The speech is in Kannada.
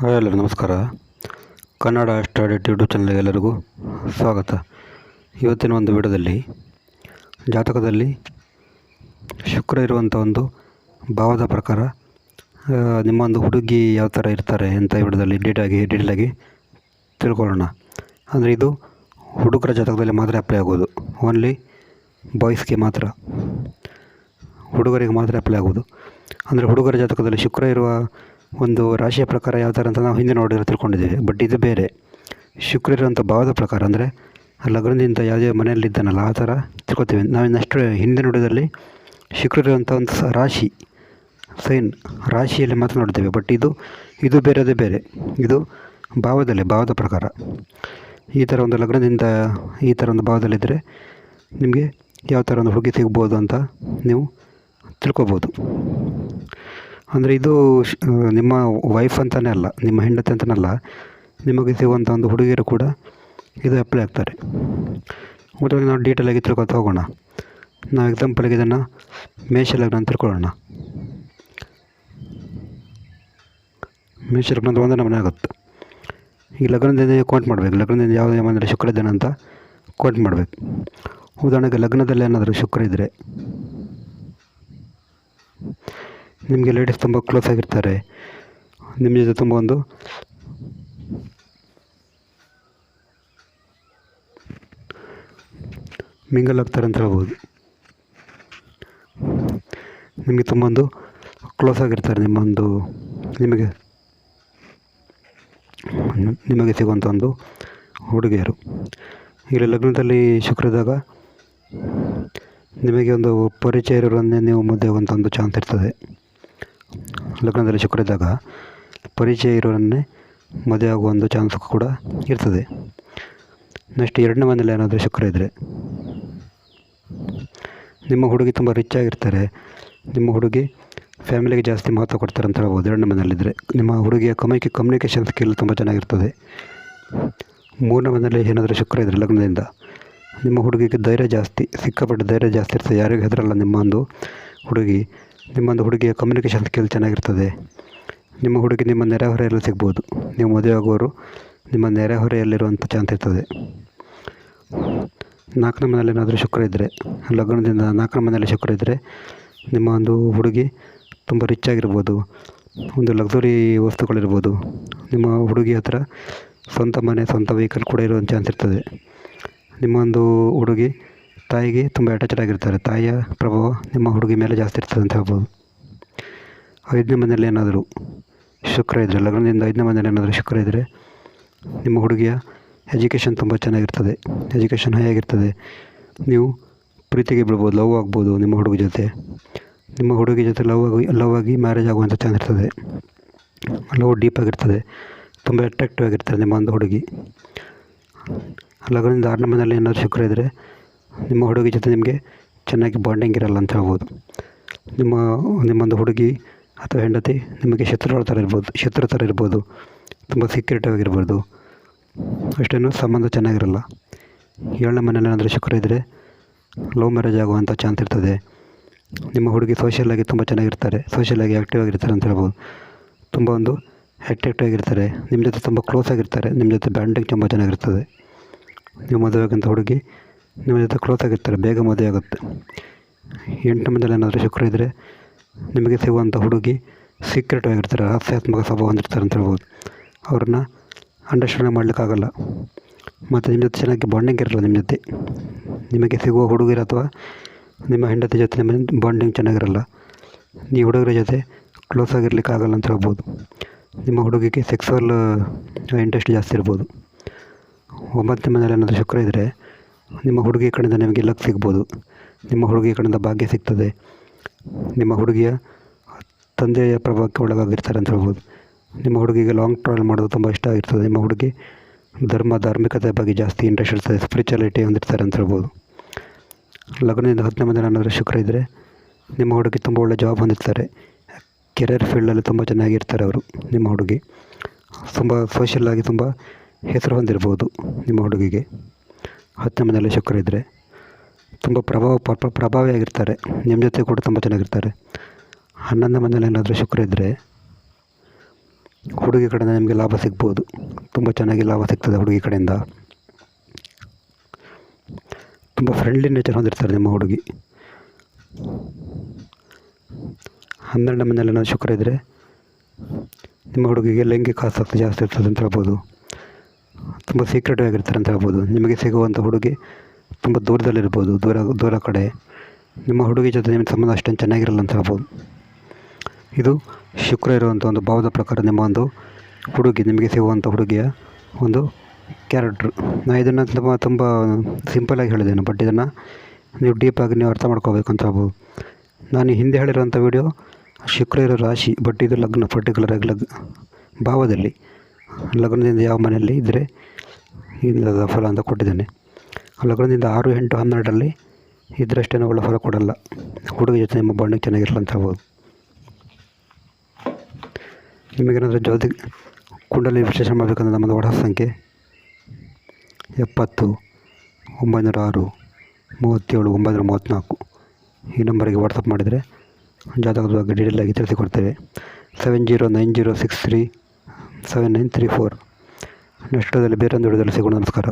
ಹಾಯ್ ಎಲ್ಲರೂ, ನಮಸ್ಕಾರ. ಕನ್ನಡ ಸ್ಟಡಿ ಯೂಟ್ಯೂಬ್ ಚಾನಲ್ಗೆ ಎಲ್ಲರಿಗೂ ಸ್ವಾಗತ. ಇವತ್ತಿನ ಒಂದು ವಿಡಿಯೋದಲ್ಲಿ ಜಾತಕದಲ್ಲಿ ಶುಕ್ರ ಇರುವಂಥ ಒಂದು ಭಾವದ ಪ್ರಕಾರ ನಿಮ್ಮ ಒಂದು ಹುಡುಗಿ ಯಾವ ಥರ ಇರ್ತಾರೆ ಅಂತ ವಿಡಿಯೋದಲ್ಲಿ ಡೀಟಾಗಿ ಡೀಟೇಲಾಗಿ ತಿಳ್ಕೊಳ್ಳೋಣ. ಅಂದರೆ ಇದು ಹುಡುಗರ ಜಾತಕದಲ್ಲಿ ಮಾತ್ರ ಅಪ್ಲೈ ಆಗೋದು. ಓನ್ಲಿ ಬಾಯ್ಸ್ಗೆ ಮಾತ್ರ, ಹುಡುಗರಿಗೆ ಮಾತ್ರ ಅಪ್ಲೈ ಆಗೋದು. ಅಂದರೆ ಹುಡುಗರ ಜಾತಕದಲ್ಲಿ ಶುಕ್ರ ಇರುವ ಒಂದು ರಾಶಿಯ ಪ್ರಕಾರ ಯಾವ ಥರ ಅಂತ ನಾವು ಹಿಂದೆ ನೋಡಿದ್ರೆ ತಿಳ್ಕೊಂಡಿದ್ದೀವಿ. ಬಟ್ ಇದು ಬೇರೆ. ಶುಕ್ರ ಇರುವಂಥ ಭಾವದ ಪ್ರಕಾರ ಅಂದರೆ, ಲಗ್ನದಿಂದ ಯಾವುದೇ ಮನೆಯಲ್ಲಿದ್ದಾನಲ್ಲ ಆ ಥರ ತಿಳ್ಕೊತೀವಿ. ನಾವು ಇನ್ನಷ್ಟು ಹಿಂದೆ ನೋಡಿದಲ್ಲಿ ಶುಕ್ರ ಇರುವಂಥ ಒಂದು ರಾಶಿ ಸೈನ್ ರಾಶಿಯಲ್ಲಿ ಮಾತ್ರ ನೋಡ್ತೇವೆ ಬಟ್ ಇದು ಇದು ಬೇರೆದೇ ಬೇರೆ. ಇದು ಭಾವದಲ್ಲಿ, ಭಾವದ ಪ್ರಕಾರ. ಈ ಥರ ಒಂದು ಲಗ್ನದಿಂದ ಈ ಥರ ಒಂದು ಭಾವದಲ್ಲಿದ್ದರೆ ನಿಮಗೆ ಯಾವ ಥರ ಒಂದು ಹುಡುಗಿ ಸಿಗ್ಬೋದು ಅಂತ ನೀವು ತಿಳ್ಕೊಬೋದು. ಅಂದರೆ ಇದು ನಿಮ್ಮ ವೈಫ್ ಅಂತಲೇ ಅಲ್ಲ, ನಿಮ್ಮ ಹೆಂಡತಿ ಅಂತಲೇ ಅಲ್ಲ, ನಿಮಗೆ ಸಿಗುವಂಥ ಒಂದು ಹುಡುಗಿಯರು ಕೂಡ ಇದು ಅಪ್ಲೈ ಆಗ್ತಾರೆ. ಮೊದಲಿಗೆ ನಾವು ಡೀಟೇಲಾಗಿ ತಿಳ್ಕೊತಾ ಹೋಗೋಣ. ನಾವು ಎಕ್ಸಾಂಪಲ್ಗೆ ಇದನ್ನು ಮೇಷ ಲಗ್ನ ಅಂತ ತಿಳ್ಕೊಳ್ಳೋಣ. ಮೇಷ ಲಗ್ನ ಒಂದು ಆಗುತ್ತೆ. ಈ ಲಗ್ನದಿಂದ ಕೌಂಟ್ ಮಾಡಬೇಕು. ಲಗ್ನದಿಂದ ಯಾವ ಅಂದರೆ ಶುಕ್ರ ಇದ್ದಾನೆ ಅಂತ ಕೌಂಟ್ ಮಾಡಬೇಕು. ಉದಾಹರಣೆಗೆ ಲಗ್ನದಲ್ಲಿ ಏನಾದರೂ ಶುಕ್ರ ಇದ್ದರೆ ನಿಮಗೆ ಲೇಡೀಸ್ ತುಂಬ ಕ್ಲೋಸ್ ಆಗಿರ್ತಾರೆ. ನಿಮ್ಮ ಜೊತೆ ತುಂಬ ಒಂದು ಮಿಂಗಲ್ ಆಗ್ತಾರೆ ಅಂತ ಹೇಳ್ಬೋದು. ನಿಮಗೆ ತುಂಬ ಒಂದು ಕ್ಲೋಸ್ ಆಗಿರ್ತಾರೆ ನಿಮ್ಮೊಂದು ನಿಮಗೆ ನಿಮಗೆ ಸಿಗುವಂಥ ಒಂದು ಹುಡುಗಿಯರು ಇಲ್ಲಿ ಲಗ್ನದಲ್ಲಿ ಶುಕ್ರದಾಗ ನಿಮಗೆ ಒಂದು ಪರಿಚಯ ಇರೋರನ್ನೇ ನೀವು ಮುದ್ದೆ ಆಗುವಂಥ ಒಂದು ಚಾನ್ಸ್ ಇರ್ತದೆ. ಲಗ್ನದಲ್ಲಿ ಶುಕ್ರ ಇದ್ದಾಗ ಪರಿಚಯ ಇರೋರನ್ನೇ ಮದುವೆ ಆಗುವ ಒಂದು ಚಾನ್ಸ್ ಕೂಡ ಇರ್ತದೆ. ನೆಕ್ಸ್ಟ್ ಎರಡನೇ ಮನೇಲಿ ಏನಾದರೂ ಶುಕ್ರ ಇದ್ದರೆ ನಿಮ್ಮ ಹುಡುಗಿ ತುಂಬ ರಿಚ್ ಆಗಿರ್ತಾರೆ, ನಿಮ್ಮ ಹುಡುಗಿ ಫ್ಯಾಮಿಲಿಗೆ ಜಾಸ್ತಿ ಮಹತ್ವ ಕೊಡ್ತಾರೆ ಅಂತ ಹೇಳ್ಬೋದು ಎರಡನೇ ಮನೆಯಲ್ಲಿದ್ದರೆ ನಿಮ್ಮ ಹುಡುಗಿಯ ಕಮೈಕಿ ಕಮ್ಯುನಿಕೇಷನ್ ಸ್ಕಿಲ್ ತುಂಬ ಚೆನ್ನಾಗಿರ್ತದೆ. ಮೂರನೇ ಮನೆಯಲ್ಲಿ ಏನಾದರೂ ಶುಕ್ರ ಇದ್ದರೆ ಲಗ್ನದಿಂದ ನಿಮ್ಮ ಹುಡುಗಿಗೆ ಧೈರ್ಯ ಜಾಸ್ತಿ, ಸಿಕ್ಕಾಪಟ್ಟೆ ಧೈರ್ಯ ಜಾಸ್ತಿ ಇರ್ತದೆ. ಯಾರಿಗೂ ಹೆದರಲ್ಲ ನಿಮ್ಮ ಒಂದು ಹುಡುಗಿ. ನಿಮ್ಮ ಒಂದು ಹುಡುಗಿಯ ಕಮ್ಯುನಿಕೇಷನ್ ಸ್ಕಿಲ್ ಚೆನ್ನಾಗಿರ್ತದೆ. ನಿಮ್ಮ ಹುಡುಗಿ ನಿಮ್ಮ ನೆರೆಹೊರೆಯಲ್ಲಿ ಸಿಗ್ಬೋದು. ನೀವು ಮದುವೆ ಆಗುವವರು ನಿಮ್ಮ ನೆರೆಹೊರೆಯಲ್ಲಿರುವಂಥ ಚಾನ್ಸ್ ಇರ್ತದೆ. ನಾಲ್ಕನೇ ಮನೆಯಲ್ಲಿ ಏನಾದರೂ ಶುಕ್ರ ಇದ್ದರೆ ಲಗ್ನದಿಂದ ನಾಲ್ಕನೇ ಮನೆಯಲ್ಲಿ ಶುಕ್ರ ಇದ್ದರೆ ನಿಮ್ಮ ಒಂದು ಹುಡುಗಿ ತುಂಬ ರಿಚ್ ಆಗಿರ್ಬೋದು. ಒಂದು ಲಕ್ಸುರಿ ವಸ್ತುಗಳಿರ್ಬೋದು. ನಿಮ್ಮ ಹುಡುಗಿ ಹತ್ರ ಸ್ವಂತ ಮನೆ, ಸ್ವಂತ ವೆಹಿಕಲ್ ಕೂಡ ಇರುವಂಥ ಚಾನ್ಸ್ ಇರ್ತದೆ. ನಿಮ್ಮ ಒಂದು ಹುಡುಗಿ ತಾಯಿಗೆ ತುಂಬ ಅಟ್ಯಾಚ್ಡ್ ಆಗಿರ್ತಾರೆ ತಾಯಿಯ ಪ್ರಭಾವ ನಿಮ್ಮ ಹುಡುಗಿ ಮೇಲೆ ಜಾಸ್ತಿ ಇರ್ತದೆ ಅಂತ ಹೇಳ್ಬೋದು. ಐದನೇ ಮನೆಯಲ್ಲಿ ಏನಾದರೂ ಶುಕ್ರ ಇದ್ದರೆ ಲಗ್ನದಿಂದ ಐದನೇ ಮನೆಯಲ್ಲಿ ಏನಾದರೂ ಶುಕ್ರ ಇದ್ದರೆ ನಿಮ್ಮ ಹುಡುಗಿಯ ಎಜುಕೇಷನ್ ತುಂಬ ಚೆನ್ನಾಗಿರ್ತದೆ. ಎಜುಕೇಷನ್ ಹೈ ಆಗಿರ್ತದೆ. ನೀವು ಪ್ರೀತಿಗೆ ಬಿಡ್ಬೋದು ಲವ್ ಆಗ್ಬೋದು ನಿಮ್ಮ ಹುಡುಗಿ ಜೊತೆ. ನಿಮ್ಮ ಹುಡುಗಿ ಜೊತೆ ಲವ್ ಆಗಿ ಲವ್ ಆಗಿ ಮ್ಯಾರೇಜ್ ಆಗುವಂಥ ಚಾನ್ಸ್ ಇರ್ತದೆ. ಲವ್ ಡೀಪ್ ಆಗಿರ್ತದೆ. ತುಂಬ ಅಟ್ರಾಕ್ಟಿವ್ ಆಗಿರ್ತಾರೆ ನಿಮ್ಮ ಒಂದು ಹುಡುಗಿ. ಲಗ್ನದಿಂದ ಆರನೇ ಮನೆಯಲ್ಲಿ ಏನಾದರೂ ಶುಕ್ರ ಇದ್ದರೆ ನಿಮ್ಮ ಹುಡುಗಿ ಜೊತೆ ನಿಮಗೆ ಚೆನ್ನಾಗಿ ಬಾಂಡಿಂಗ್ ಇರಲ್ಲ ಅಂತ ಹೇಳ್ಬೋದು. ನಿಮ್ಮ ನಿಮ್ಮೊಂದು ಹುಡುಗಿ ಅಥವಾ ಹೆಂಡತಿ ನಿಮಗೆ ಶತ್ರುಗಳ ಥರ ಇರ್ಬೋದು, ಶತ್ರು ಥರ ಇರ್ಬೋದು, ತುಂಬ ಸೀಕ್ರೆಟಿವ್ ಆಗಿರ್ಬೋದು, ಅಷ್ಟೇನು ಸಂಬಂಧ ಚೆನ್ನಾಗಿರಲ್ಲ. ಏಳನೇ ಮನೇಲಿ ಏನಾದರೂ ಶುಕ್ರ ಇದ್ದರೆ ಲವ್ ಮ್ಯಾರೇಜ್ ಆಗುವಂಥ ಚಾನ್ಸ್ ಇರ್ತದೆ. ನಿಮ್ಮ ಹುಡುಗಿ ಸೋಷಿಯಲಾಗಿ ತುಂಬ ಚೆನ್ನಾಗಿರ್ತಾರೆ ಸೋಷಿಯಲಾಗಿ ಆ್ಯಕ್ಟಿವ್ ಆಗಿರ್ತಾರೆ ಅಂತ ಹೇಳ್ಬೋದು. ತುಂಬ ಒಂದು ಆ್ಯಕ್ಟಿವ್ ಆಗಿರ್ತಾರೆ, ನಿಮ್ಮ ಜೊತೆ ತುಂಬ ಕ್ಲೋಸ್ ಆಗಿರ್ತಾರೆ, ನಿಮ್ಮ ಜೊತೆ ಬ್ಯಾಂಡಿಂಗ್ ತುಂಬ ಚೆನ್ನಾಗಿರ್ತದೆ. ನೀವು ಮದುವೆ ಆಗಂಥ ಹುಡುಗಿ ನಿಮ್ಮ ಜೊತೆ ಕ್ಲೋಸ್ ಆಗಿರ್ತಾರೆ, ಬೇಗ ಮದುವೆ ಆಗುತ್ತೆ. ಎಂಟು ಮಂದಿಯಲ್ಲಿ ಏನಾದರೂ ಶುಕ್ರ ಇದ್ದರೆ ನಿಮಗೆ ಸಿಗುವಂಥ ಹುಡುಗಿ ಸೀಕ್ರೆಟ್ ಆಗಿರ್ತಾರೆ ರಹಸ್ಯಾತ್ಮಕ ಸ್ವಭಾವ ಹೊಂದಿರ್ತಾರೆ ಅಂತ ಹೇಳ್ಬೋದು. ಅವ್ರನ್ನ ಅಂಡರ್ಸ್ಟ್ಯಾಂಡ್ ಮಾಡಲಿಕ್ಕಾಗಲ್ಲ. ಮತ್ತು ನಿಮ್ಮ ಜೊತೆ ಚೆನ್ನಾಗಿ ಬಾಂಡಿಂಗ್ ಇರಲ್ಲ ನಿಮ್ಮ ಜೊತೆ. ನಿಮಗೆ ಸಿಗುವ ಹುಡುಗರು ಅಥವಾ ನಿಮ್ಮ ಹೆಂಡತಿ ಜೊತೆ ನಿಮ್ಮ ಬಾಂಡಿಂಗ್ ಚೆನ್ನಾಗಿರಲ್ಲ. ನೀವು ಹುಡುಗರ ಜೊತೆ ಕ್ಲೋಸ್ ಆಗಿರ್ಲಿಕ್ಕಾಗಲ್ಲ ಅಂತ ಹೇಳ್ಬೋದು. ನಿಮ್ಮ ಹುಡುಗಿಗೆ ಸೆಕ್ಸುವಲ್ ಇಂಟ್ರೆಸ್ಟ್ ಜಾಸ್ತಿ ಇರ್ಬೋದು. ಒಂಬತ್ತು ಮನೇಲಿ ಏನಾದರೂ ಶುಕ್ರ ಇದ್ದರೆ ನಿಮ್ಮ ಹುಡುಗಿ ಕಡೆಯಿಂದ ನಿಮಗೆ ಲಕ್ ಸಿಗ್ಬೋದು. ನಿಮ್ಮ ಹುಡುಗಿ ಕಡೆಯಿಂದ ಭಾಗ್ಯ ಸಿಗ್ತದೆ. ನಿಮ್ಮ ಹುಡುಗಿಯ ತಂದೆಯ ಪ್ರಭಾವಕ್ಕೆ ಒಳಗಾಗಿರ್ತಾರೆ ಅಂತ ಹೇಳ್ಬೋದು. ನಿಮ್ಮ ಹುಡುಗಿಗೆ ಲಾಂಗ್ ಟ್ರಾವೆಲ್ ಮಾಡೋದು ತುಂಬ ಇಷ್ಟ ಆಗಿರ್ತದೆ. ನಿಮ್ಮ ಹುಡುಗಿ ಧರ್ಮ, ಧಾರ್ಮಿಕತೆ ಬಗ್ಗೆ ಜಾಸ್ತಿ ಇಂಟ್ರೆಸ್ಟ್ ಇರ್ತದೆ. ಸ್ಪಿರಿಚುಯಾಲಿಟಿ ಹೊಂದಿರ್ತಾರೆ ಅಂತ ಹೇಳ್ಬೋದು. ಲಗ್ನದಿಂದ ಹತ್ತನೇ ಮಂದಿ ಏನಾದರೂ ಶುಕ್ರ ಇದ್ದರೆ ನಿಮ್ಮ ಹುಡುಗಿ ತುಂಬ ಒಳ್ಳೆ ಜಾಬ್ ಹೊಂದಿರ್ತಾರೆ. ಕೆರಿಯರ್ ಫೀಲ್ಡಲ್ಲಿ ತುಂಬ ಚೆನ್ನಾಗಿರ್ತಾರೆ ಅವರು, ನಿಮ್ಮ ಹುಡುಗಿ. ತುಂಬ ಸೋಷಿಯಲ್ ಆಗಿ ತುಂಬ ಹೆಸರು ಹೊಂದಿರ್ಬೋದು ನಿಮ್ಮ ಹುಡುಗಿಗೆ. ಹತ್ತನೇ ಮನೆಯಲ್ಲಿ ಶುಕ್ರ ಇದ್ದರೆ ತುಂಬ ಪ್ರಭಾವ ಪ್ರ- ಪ್ರಭಾವಿಯಾಗಿರ್ತಾರೆ ನಿಮ್ಮ ಜೊತೆ ಕೂಡ ತುಂಬ ಚೆನ್ನಾಗಿರ್ತಾರೆ. ಹನ್ನೊಂದನೇ ಮನೆಯಲ್ಲಿ ಏನಾದರೂ ಶುಕ್ರ ಇದ್ದರೆ ಹುಡುಗಿ ಕಡೆಯಿಂದ ನಿಮಗೆ ಲಾಭ ಸಿಗ್ಬೋದು. ತುಂಬ ಚೆನ್ನಾಗಿ ಲಾಭ ಸಿಗ್ತದೆ ಹುಡುಗಿ ಕಡೆಯಿಂದ. ತುಂಬ ಫ್ರೆಂಡ್ಲಿ ನೇಚರ್ ಹೊಂದಿರ್ತಾರೆ ನಿಮ್ಮ ಹುಡುಗಿ. ಹನ್ನೆರಡನೇ ಮನೆಯಲ್ಲಿ ಏನಾದರೂ ಶುಕ್ರ ಇದ್ದರೆ ನಿಮ್ಮ ಹುಡುಗಿಗೆ ಲೈಂಗಿಕ ಆಸಕ್ತಿ ಜಾಸ್ತಿ ಇರ್ತದೆ ಅಂತ ಹೇಳ್ಬೋದು. ತುಂಬ ಸೀಕ್ರೆಟಿವ್ ಆಗಿರ್ತಾರೆ ಅಂತ ಹೇಳ್ಬೋದು. ನಿಮಗೆ ಸಿಗುವಂಥ ಹುಡುಗಿ ತುಂಬ ದೂರದಲ್ಲಿರ್ಬೋದು, ದೂರ ದೂರ ಕಡೆ. ನಿಮ್ಮ ಹುಡುಗಿ ಜೊತೆ ನಿಮ್ಮ ಸಂಬಂಧ ಅಷ್ಟೊಂದು ಚೆನ್ನಾಗಿರಲ್ಲ ಅಂತ ಹೇಳ್ಬೋದು. ಇದು ಶುಕ್ರ ಇರುವಂಥ ಒಂದು ಭಾವದ ಪ್ರಕಾರ ನಿಮ್ಮ ಒಂದು ಹುಡುಗಿ, ನಿಮಗೆ ಸಿಗುವಂಥ ಹುಡುಗಿಯ ಒಂದು ಕ್ಯಾರೆಕ್ಟ್ರು ನಾನು ಇದನ್ನು ತುಂಬ ತುಂಬ ಸಿಂಪಲಾಗಿ ಹೇಳಿದ್ದೇನೆ ಬಟ್ ಇದನ್ನು ನೀವು ಡೀಪಾಗಿ ನೀವು ಅರ್ಥ ಮಾಡ್ಕೋಬೇಕು ಅಂತ ಹೇಳ್ಬೋದು. ನಾನು ಹಿಂದೆ ಹೇಳಿರುವಂಥ ವಿಡಿಯೋ ಶುಕ್ರ ಇರೋ ರಾಶಿ ಬಟ್ ಇದು ಲಗ್ನ ಪರ್ಟಿಕ್ಯುಲರ್ ಆಗಿ ಲಗ್, ಭಾವದಲ್ಲಿ, ಲಗ್ನದಿಂದ ಯಾವ ಮನೆಯಲ್ಲಿ ಇದ್ದರೆ ಇಲ್ಲದ ಫಲ ಅಂತ ಕೊಟ್ಟಿದ್ದೇನೆ. ಲಗ್ನದಿಂದ ಆರು, ಎಂಟು, ಹನ್ನೆರಡರಲ್ಲಿ ಇದ್ದರಷ್ಟೇನೂ ಒಳ್ಳೆ ಫಲ ಕೊಡಲ್ಲ. ಹುಡುಗ ಜೊತೆ ನಿಮ್ಮ ಬಾಂಡಿಂಗ್ ಚೆನ್ನಾಗಿರಲ್ಲ ಅಂತ ಹೇಳ್ಬೋದು. ನಿಮಗೇನಾದರೂ ಜ್ಯೋತಿ ಕುಂಡಲಿ ವಿಶ್ಲೇಷಣೆ ಮಾಡಬೇಕಂದ್ರೆ ನಮ್ಮದು ವಾಟ್ಸಪ್ ಸಂಖ್ಯೆ ಎಪ್ಪತ್ತು, ಒಂಬೈನೂರ ಆರು, ಮೂವತ್ತೇಳು, ಒಂಬೈನೂರ ಮೂವತ್ತ್ನಾಲ್ಕು. ಈ ನಂಬರಿಗೆ ವಾಟ್ಸಪ್ ಮಾಡಿದರೆ ಜಾತಕದ ಬಗ್ಗೆ ಡೀಟೇಲ್ ಆಗಿ ತಿಳಿಸಿಕೊಡ್ತೇವೆ. Seven zero nine zero six three seven nine three four next ಬೇರೊಂದು ವಿಡಿಯೋದಲ್ಲಿ ಸಿಗೋಣ. ನಮಸ್ಕಾರ.